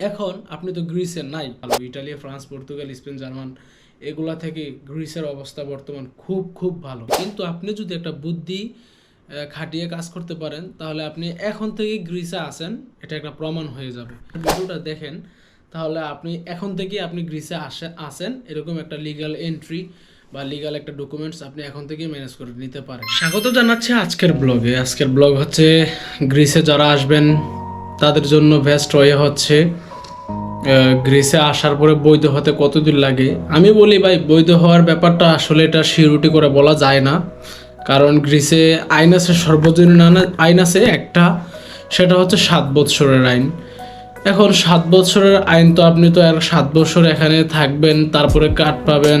এখন আপনি তো গ্রিসের নাই, ভালো, Italy, France, Portugal, Spain, German, এগুলা থেকে গ্রিসের অবস্থা বর্তমান খুব খুব ভালো। কিন্তু আপনি যদি একটা বুদ্ধি খাটিয়ে কাজ করতে পারেন, তাহলে আপনি এখন থেকে গ্রিসে আসেন এটা একটা প্রমাণ হয়ে যাবে। ভিডিওটা দেখেন, তাহলে আপনি এখন থেকে আপনি গ্রিসে আসে আসেন এরকম একটা লিগ্যাল এন্ট্রি বা লিগ্যাল একটা ডকুমেন্টস আপনি এখন থেকে ম্যানেজ করে নিতে পারেন। স্বাগত জানাচ্ছি আজকের ব্লগে আজকের ব্লগ হচ্ছে, গ্রিসে যারা আসবেন, তাদের জন্য বেস্ট ওয়ে হচ্ছে গ্রিসে আসার পরে বৈধ হতে কতদিন লাগে? আমি বলি ভাই, বৈধ হওয়ার ব্যাপারটা আসলে এটা শিরুটি করে বলা যায় না। কারণ গ্রিসে আইন আছে সর্বজনীন আইন আছে একটা, সেটা হচ্ছে সাত বৎসরের আইন। এখন সাত বছরের আইন তো আপনি তো আর সাত বছর এখানে থাকবেন, তারপরে কাট পাবেন।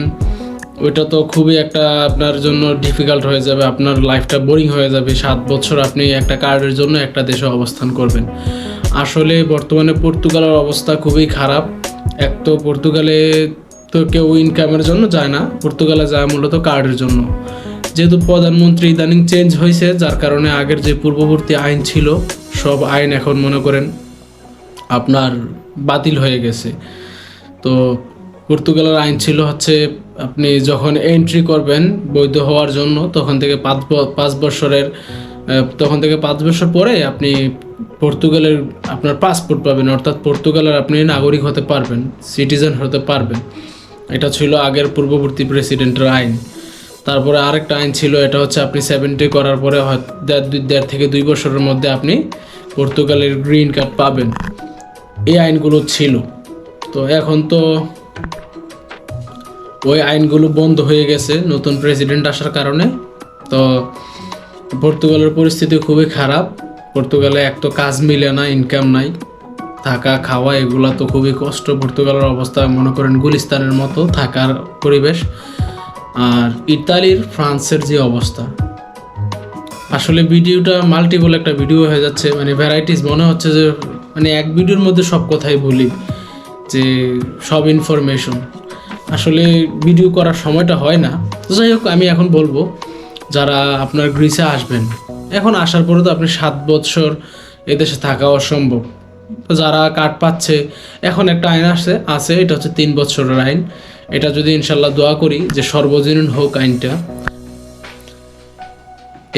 ওইটা তো খুবই একটা আপনার জন্য ডিফিকাল্ট হয়ে যাবে, আপনার লাইফটা বোরিং হয়ে যাবে। সাত বছর আপনি একটা কার্ডের জন্য একটা দেশে অবস্থান করবেন। আসলে বর্তমানে পর্তুগালের অবস্থা খুবই খারাপ। এক তো পর্তুগালে তো কেউ ইনকামের জন্য যায় না। পর্তুগালে যায় মূলত কার্ডের জন্য। যেহেতু প্রধানমন্ত্রী ইদানিং চেঞ্জ হয়েছে, যার কারণে আগের যে পূর্ববর্তী আইন ছিল, সব আইন এখন মনে করেন আপনার বাতিল হয়ে গেছে। তো পর্তুগালের আইন ছিল হচ্ছে, আপনি যখন এন্ট্রি করবেন বৈধ হওয়ার জন্য, তখন থেকে পাঁচ পাঁচ বছরের তখন থেকে পাঁচ বছর পরে আপনি পর্তুগালের আপনার পাসপোর্ট পাবেন, অর্থাৎ পর্তুগালের আপনি নাগরিক হতে পারবেন সিটিজেন হতে পারবেন। এটা ছিল আগের পূর্ববর্তী প্রেসিডেন্টের আইন। তারপরে আরেকটা আইন ছিল, এটা হচ্ছে আপনি সেভেন্টি করার পরে দেড় থেকে দুই বছরের মধ্যে আপনি পর্তুগালের গ্রিন কার্ড পাবেন। এই আইনগুলো ছিল। তো এখন তো ওই আইনগুলো বন্ধ হয়ে গেছে, নতুন প্রেসিডেন্ট আসার কারণে। তো পর্তুগালের পরিস্থিতি খুবই খারাপ। পর্তুগালে এক তো কাজ মিলে না ইনকাম নাই, থাকা, খাওয়া, এগুলা তো খুবই কষ্ট। পর্তুগালের অবস্থা মনে করেন গুলিস্তানের মতো থাকার পরিবেশ। আর ইতালির, ফ্রান্সের যে অবস্থা। আসলে ভিডিওটা মাল্টিপল একটা ভিডিও হয়ে যাচ্ছে মানে ভ্যারাইটিস মনে হচ্ছে যে মানে এক ভিডিওর মধ্যে সব কথাই বলি, যে সব ইনফরমেশন আসলে ভিডিও করার সময়টা হয় না। যাই হোক, আমি এখন বলব, যারা আপনার গ্রিসে আসবেন এখন আসার পরে তো আপনি সাত বৎসর এদেশে থাকা অসম্ভব। তো যারা কার্ড পাচ্ছে, এখন একটা আইন আসছে, আছে, এটা হচ্ছে তিন বছরের আইন। এটা যদি ইনশাল্লাহ দোয়া করি যে সর্বজনীন হোক আইনটা।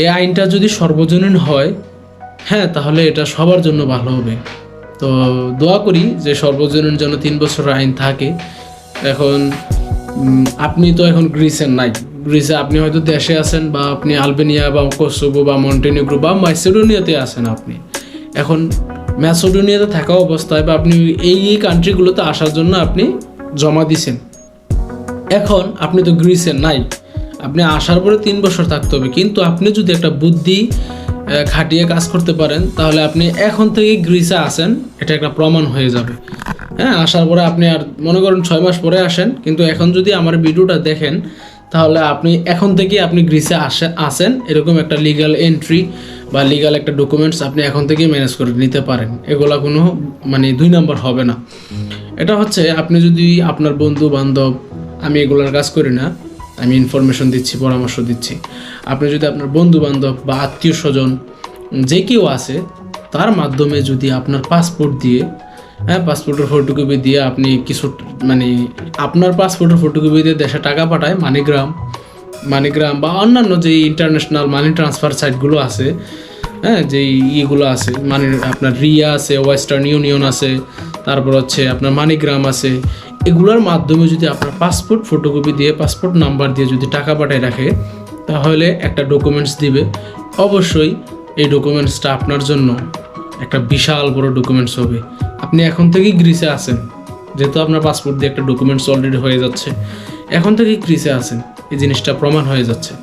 এই আইনটা যদি সর্বজনীন হয় হ্যাঁ তাহলে এটা সবার জন্য ভালো হবে। তো দোয়া করি যে সর্বজনীন যেন তিন বছরের আইন থাকে। এখন আপনি তো এখন গ্রিসের নাই গ্রিসে আপনি হয়তো দেশে আছেন বা আপনি আলবেনিয়া বা কোসোভো বা মন্টেনিগ্রো বা ম্যাসেডোনিয়াতে আছেন আপনি। এখন ম্যাসেডোনিয়াতে থাকা অবস্থায় বা আপনি এই এই কান্ট্রিগুলোতে আসার জন্য আপনি জমা দিছেন। এখন আপনি তো গ্রিসে নাই। আপনি আসার পরে তিন বছর থাকতে হবে। কিন্তু আপনি যদি একটা বুদ্ধি খাটিয়ে কাজ করতে পারেন, তাহলে আপনি এখন থেকে গ্রিসে আসেন এটা একটা প্রমাণ হয়ে যাবে। হ্যাঁ আসার পরে আপনি আর মনে করেন ছয় মাস পরে আসেন, কিন্তু এখন যদি আমার ভিডিওটা দেখেন তাহলে আপনি এখন থেকে আপনি গ্রিসে আসে, আসেন। এরকম একটা লিগ্যাল এন্ট্রি বা লিগ্যাল একটা ডকুমেন্টস আপনি এখন থেকেই ম্যানেজ করে নিতে পারেন। এগুলা কোনো মানে দুই নম্বর হবে না। এটা হচ্ছে আপনি যদি আপনার বন্ধু বান্ধব, আমি এগুলার কাজ করি না, আমি ইনফরমেশন দিচ্ছি, পরামর্শ দিচ্ছি। আপনি যদি আপনার বন্ধু বান্ধব বা আত্মীয় স্বজন, যে কেউ আছে, তার মাধ্যমে যদি আপনার পাসপোর্ট দিয়ে হ্যাঁ পাসপোর্টের ফটোকপি দিয়ে আপনি কিছু মানে আপনার পাসপোর্টের ফটোকপি দিয়ে দেশে টাকা পাঠায় মানিগ্রাম মানিগ্রাম বা অন্যান্য যে ইন্টারন্যাশনাল মানি ট্রান্সফার সাইটগুলো আছে হ্যাঁ যে ইয়েগুলো আছে মানে আপনার রিয়া আছে ওয়েস্টার্ন ইউনিয়ন আছে, তারপর হচ্ছে আপনার মানিগ্রাম আছে, এগুলোর মাধ্যমে যদি আপনার পাসপোর্ট ফটোকপি দিয়ে পাসপোর্ট নাম্বার দিয়ে যদি টাকা পাঠায় রাখে, তাহলে একটা ডকুমেন্টস দিবে। অবশ্যই এই ডকুমেন্টসটা আপনার জন্য একটা বিশাল বড় ডকুমেন্টস হবে। আপনি এখন থেকেই গ্রিসে আছেন। যেহেতু আপনার পাসপোর্ট দিয়ে একটা ডকুমেন্টস অলরেডি হয়ে যাচ্ছে। এখন থেকেই গ্রিসে আছেন। এই জিনিসটা প্রমাণ হয়ে যাচ্ছে।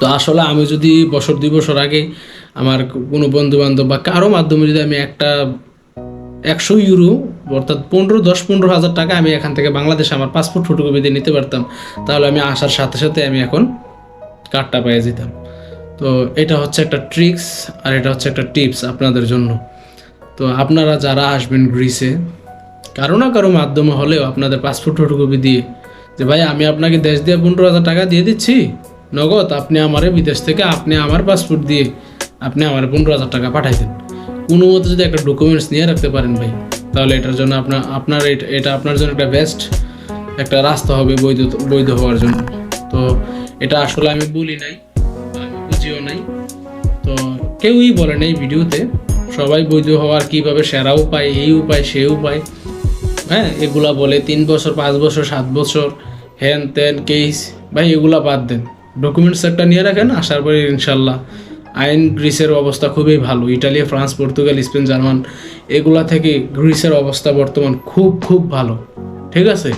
তো আসলে আমি যদি বছর, দুই বছর আগে আমার কোনো বন্ধু বান্ধব বা কারও মাধ্যমে যদি আমি একটা একশো ইউরো, অর্থাৎ পনেরো, দশ, পনেরো হাজার টাকা আমি এখান থেকে বাংলাদেশে আমার পাসপোর্ট ফটোকপি দিয়ে নিতে পারতাম, তাহলে আমি আসার সাথে সাথে আমি এখন কার্ডটা পেয়ে যেতাম। তো এটা হচ্ছে একটা ট্রিক্স আর এটা হচ্ছে একটা টিপস আপনাদের জন্য। তো আপনারা যারা আসবেন গ্রিসে, কারও না কারও মাধ্যমে হলেও আপনাদের পাসপোর্ট ফটোকপি দিয়ে যে, ভাই, আমি আপনাকে দেশ দিয়ে পনেরো হাজার টাকা দিয়ে দিচ্ছি। নগদ, আপনি আমারে বিদেশ থেকে, আপনি আমার পাসপোর্ট দিয়ে আপনি আমার পনেরো হাজার টাকা পাঠাই দেন। কোনো মতো যদি একটা ডকুমেন্টস নিয়ে রাখতে পারেন ভাই, তাহলে এটার জন্য আপনার আপনার এটা- এটা আপনার জন্য একটা বেস্ট একটা রাস্তা হবে বৈধ বৈধ হওয়ার জন্য। তো এটা আসলে আমি বলি নাই, আমি বুঝিও নাই। তো কেউই বলে নাই ভিডিওতে। সবাই বৈধ হওয়ার কীভাবে সেরা উপায়, এই উপায়, সেই উপায়? হ্যাঁ এগুলা বলে তিন বছর, পাঁচ বছর, সাত বছর হ্যান ত্যান কেস ভাই, এগুলা বাদ দেন। ডকুমেন্টস একটা নিয়ে রাখেন, আসার পরে ইনশাল্লাহ আইন গ্রিসের অবস্থা খুবই ভালো। Italy, France, Portugal, Spain, German, এগুলা থেকে গ্রিসের অবস্থা বর্তমান খুব খুব ভালো। ঠিক আছে?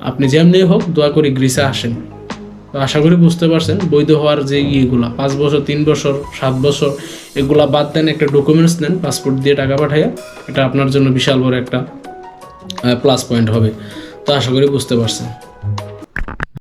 আপনি যেমনি হোক, দোয়া করি গ্রিসে আসেন। আশা করি বুঝতে পারছেন, বৈধ হওয়ার যে ইয়েগুলো, পাঁচ বছর, তিন বছর, সাত বছর, এগুলা বাদ দেন, একটা ডকুমেন্টস নেন পাসপোর্ট দিয়ে টাকা পাঠাইয়া, এটা আপনার জন্য বিশাল বড় একটা প্লাস পয়েন্ট হবে। তো আশা করি বুঝতে পারছেন।